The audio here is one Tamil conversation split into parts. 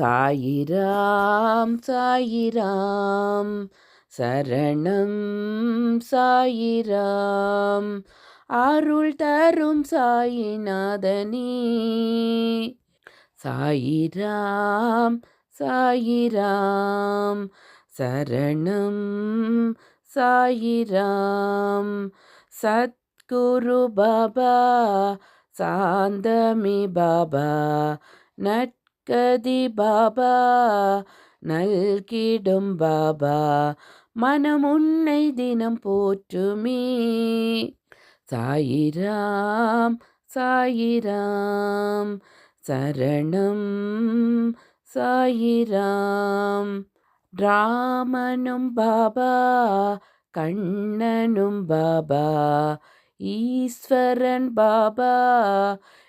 சாயிராம் சாயிராம். சரணம் சாயிராம். அருள் தரும் சாயிநாதனே. சாயிராம் சாயிராம். சரணம் சாயிராம். சத்குரு பாபா சாந்தமி பாபா. நட் பாபா நல்கிடும் பாபா மனம் உன்னை தினம் போற்றுமே. சாயிராம் சாயிராம் சரணம் சாயிராம். ராமனும் பாபா கண்ணனும் பாபா ஈஸ்வரன் பாபா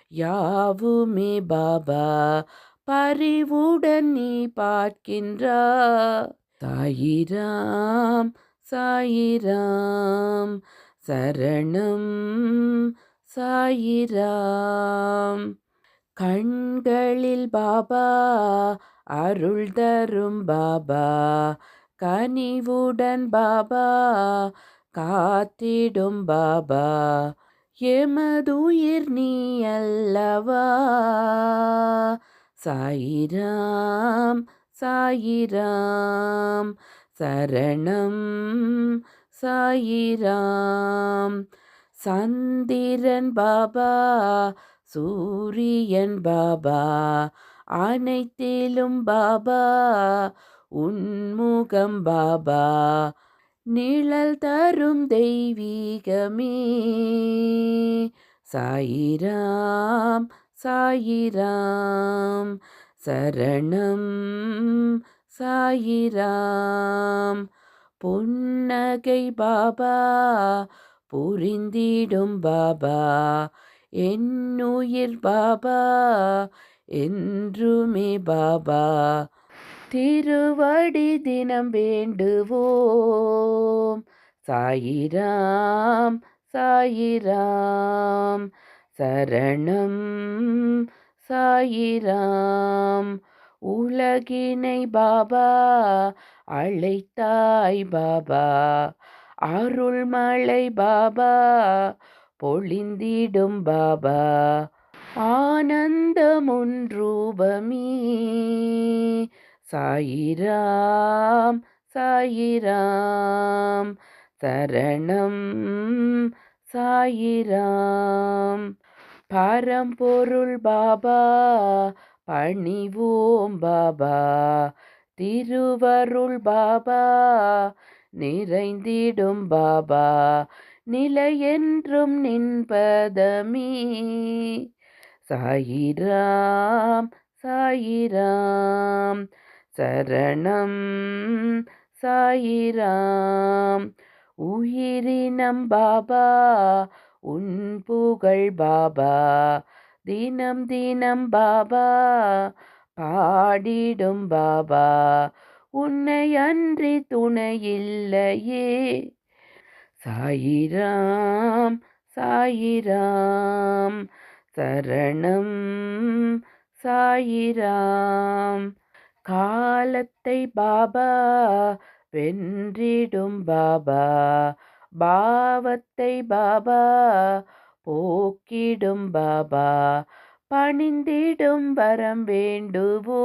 யாவுமே பாபா பறிவுடன் நீ பார்க்கின்றா. சாயிராம் சாயிராம் சரணம் சாயிராம். கண்களில் பாபா அருள் தரும் பாபா. கனிவுடன் பாபா காத்திடும் பாபா. எமதுயிர் நீ அல்லவா? சாயிராம் சாயிராம். சரணம் சாயிராம். சந்திரன் பாபா சூரியன் பாபா அனைத்திலும் பாபா உன்முகம் பாபா. நிழல் தரும் தெய்வீகமே. சாயிராம் சாயிராம். சரணம் சாயிராம். புன்னகை பாபா புரிந்திடும் பாபா. என்னுயிர் பாபா என்றுமே பாபா. திருவடி தினம் வேண்டுவோம். சாயிராம் சாயிராம். சரணம் சாயிராம். உலகினை பாபா அழைத்தாய் பாபா. அருள்மலை பாபா பொழிந்திடும் பாபா. ஆனந்தமுன் ரூபமே சாயிராம் சாயிராம். சரணம் சாயிராம். பரம்பொருள் பாபா பணிவோம் பாபா. திருவருள் பாபா நிறைந்திடும் பாபா. நிலையென்றும் நின்பதமே சாயிராம் சாயிராம் சரணம் சாயிராம். உயிரினம் பாபா உன் புகழ் பாபா தினம் தினம் பாபா பாடிடும் பாபா. உன்னை அன்றி துணையில்லையே சாயிராம் சாயிராம் சரணம் சாயிராம். காலத்தை பாபா வென்றிடும் பாபா. பாவத்தை பாபா போக்கிடும் பாபா பணிந்திடும் வரம் வேண்டுவோ?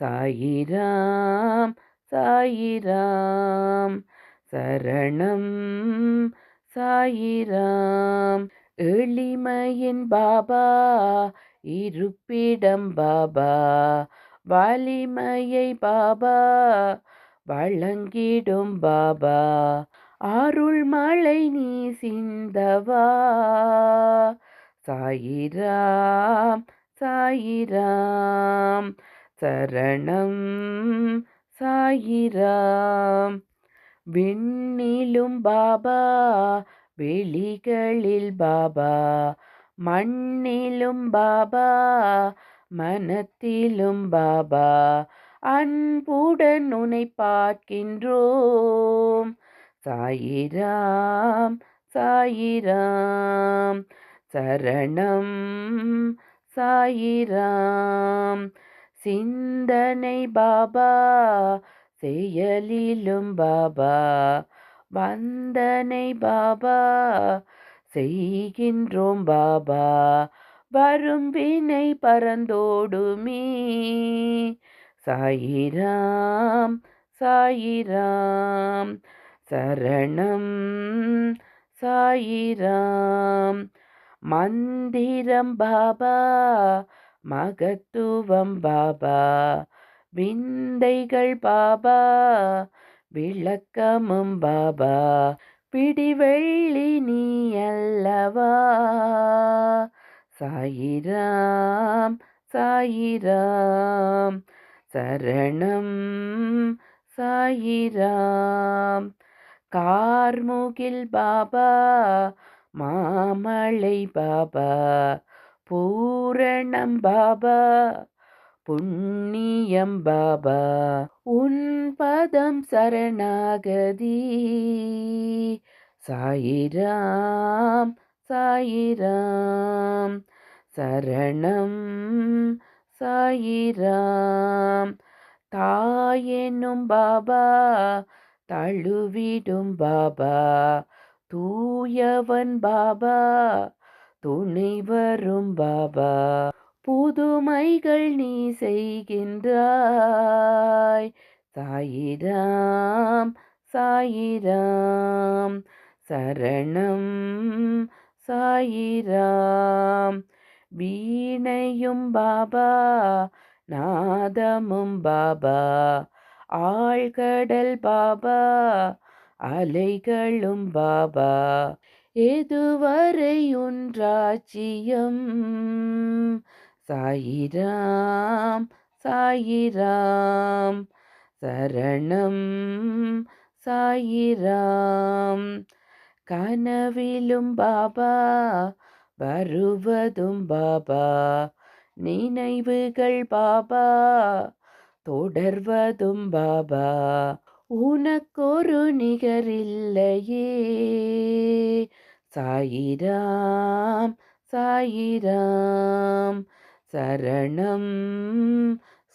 சாயிராம் சாயிராம் சரணம் சாயிராம். எளிமையின் பாபா இருப்பிடம் பாபா வலிமையை பாபா வழங்கிடும் பாபா. அருள் மழை நீ சிந்தவா சாயிராம் சாயிராம் சரணம் சாயிராம் விண்ணிலும் பாபா வெளிகளில் பாபா. மண்ணிலும் பாபா மனத்திலும் பாபா. அன்புடன் உனை பார்க்கின்றோம். சாயிராம் சாயிராம் சரணம். சாயிராம் சிந்தனை பாபா செயலிலும் பாபா வந்தனை பாபா செய்கின்றோம் பாபா வரும் வினை பறந்தோடுமே சாயிராம் சாயிராம் சரணம் சாயிராம். மந்திரம் பாபா மகத்துவம் பாபா விந்தைகள் பாபா விளக்கமும் பாபா பிடிவெள்ளி நீ அல்லவா? சாயிராம் சாயிராம். சரணம் சாயிராம் கார்முகில் பாபா மாமலை பாபா பூரணம் பாபா புண்ணியம் பாபா உன் பதம் சரணாகதி. சாயிராம் சாயிராம் சரணம் சாயிராம் தாயெனும் பாபா தழுவிடும் பாபா. தூயவன் பாபா துணை வரும் பாபா. புதுமைகள் நீ செய்கின்றாய். சாயிராம் சாயிராம். சரணம் சாயிராம். வீணையும் பாபா நாதமும் பாபா ஆழ்கடல் பாபா அலைகளும் பாபா. எதுவரை உன்றாட்சியம் சாயிராம் சாயிராம். சரணம் சாயிராம். கனவிலும் பாபா வருவதும் பாபா நினைவுகள் பாபா தொடர்வதும் பாபா உனக்கொரு நிகரில்லையே. சாயிராம் சாயிராம் சரணம்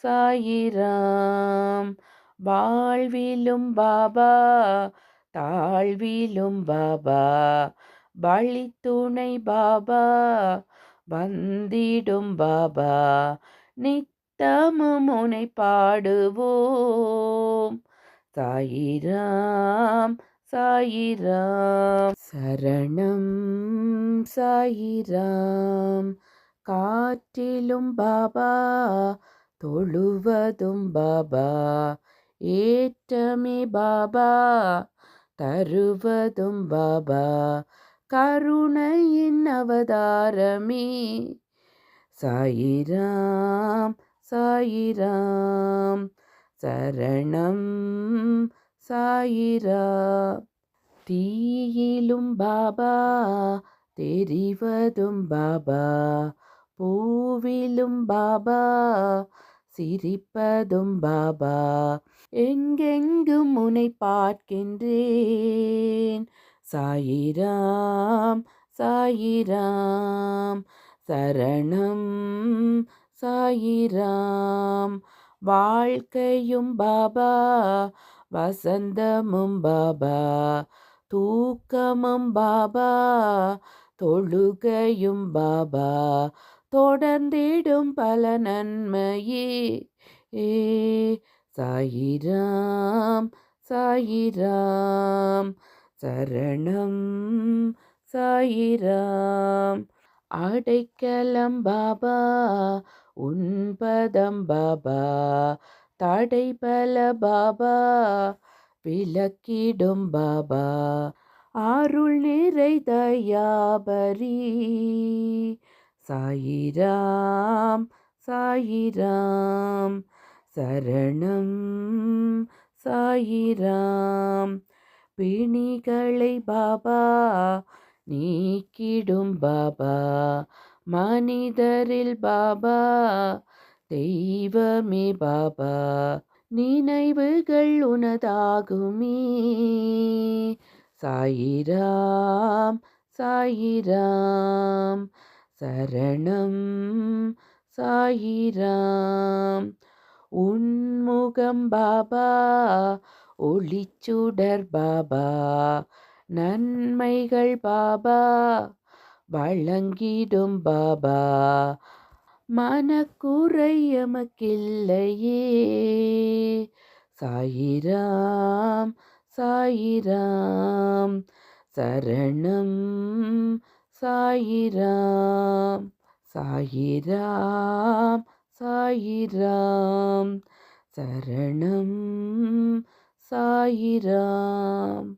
சாயிராம். வாழ்விலும் பாபா தாழ்விலும் பாபா வழித்துணை பாபா வந்திடும் பாபா நித்தமும் உனை பாடுவோம். சாயிராம் சாயிராம் சரணம் சாயிராம் காற்றிலும் பாபா தொழுவதும் பாபா. ஏற்றமே பாபா தருவதும் பாபா. கருணையின் அவதாரமே. சாயிராம் சாயிராம் சரணம் சாயிரா. தீயிலும் பாபா தெரிவதும் பாபா. பூவிலும் பாபா சிரிப்பதும் பாபா. எங்கெங்கும் முனை பார்க்கின்றேன். சாயிராம் சாயிராம். சரணம் சாயிராம். வாழ்க்கையும் பாபா வசந்தமும் பாபா. தூக்கமும் பாபா தொழுகையும் பாபா. தொடர்ந்திடும் பல நன்மையே. ஏ சாயிராம் சாயிராம். சரணம் சாயிராம். அடைக்கலம் பாபா உன்பதம் பாபா. தடை பல பாபா விளக்கிடும் பாபா. அருள் நிறை தயாபரி. சாயிராம் சாயிராம். சரணம் சாயிராம். பிணிகளை பாபா நீக்கிடும் பாபா. மனிதரில் பாபா தெய்வமே பாபா. நினைவுகள் உனதாகுமே. சாயிராம் சாயிராம். சரணம் சாயிராம். உன்முகம் பாபா ஒளிச்சுடர் பாபா நன்மைகள் பாபா வழங்கிடும் பாபா மனக்குறை எமக்கில்லையே. சாயிராம் சாயிராம் சரணம் சாயிராம் சாயிராம் சாயிராம் சரணம் சாயிராம்